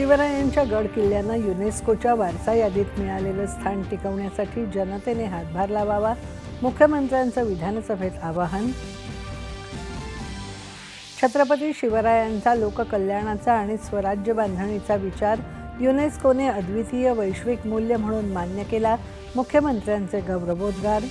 शिवरायांच्या गड किल्ल्यांना युनेस्कोच्या वारसा यादीत मिळालेलं स्थान टिकवण्यासाठी जनतेने हातभार लावावा मुख्यमंत्र्यांचं विधानसभेत आवाहन. छत्रपती शिवरायांचा लोककल्याणाचा आणि स्वराज्य बांधणीचा विचार युनेस्कोने अद्वितीय वैश्विक मूल्य म्हणून मान्य केला मुख्यमंत्र्यांचे गौरवोद्गार.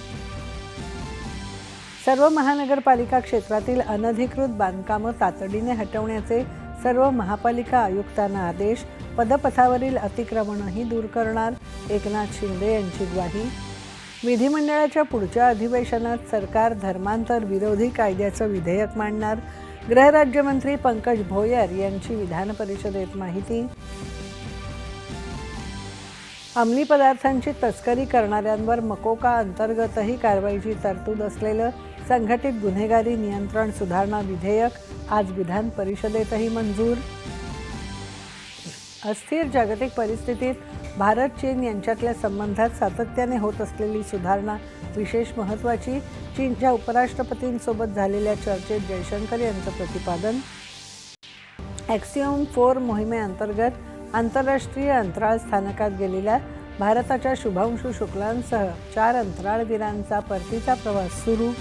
सर्व महानगरपालिका क्षेत्रातील अनधिकृत बांधकामं तातडीने हटवण्याचे सर्व महापालिका आयुक्तांना आदेश पदपथावरील अतिक्रमणही दूर करणार. एकनाथ शिंदे यांची ग्वाही. विधिमंडळाच्या पुढच्या अधिवेशनात सरकार धर्मांतर विरोधी कायद्याचं विधेयक मांडणार. गृहराज्यमंत्री पंकज भोयर यांची विधान परिषदेत माहिती. अंमली पदार्थांची तस्करी करणाऱ्यांवर मकोका अंतर्गतही कारवाईची तरतूद असलेलं संघटित गुन्हेगारी नियंत्रण सुधारणा विधेयक आज विधान परिषदेतही मंजूर. अस्थिर जागतिक परिस्थितीत भारत चीन यांच्यातल्या संबंधात सातत्याने होत असलेली सुधारणा विशेष महत्त्वाची. चीनच्या उपराष्ट्रपतींसोबत झालेल्या चर्चेत जयशंकर यांचं प्रतिपादन. ॲक्सिओम फोर मोहिमेअंतर्गत आंतरराष्ट्रीय अंतराळ स्थानकात गेलेल्या भारताच्या शुभांशू शुक्लांसह चार अंतराळवीरांचा परतीचा प्रवास सुरू.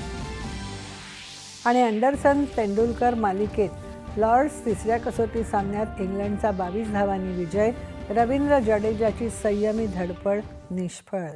आणि अँडरसन तेंडुलकर मालिकेत लॉर्ड्स तिसऱ्या कसोटी सामन्यात इंग्लंडचा बावीस धावांनी विजय रवींद्र जडेजाची संयमी धडपड निष्फळ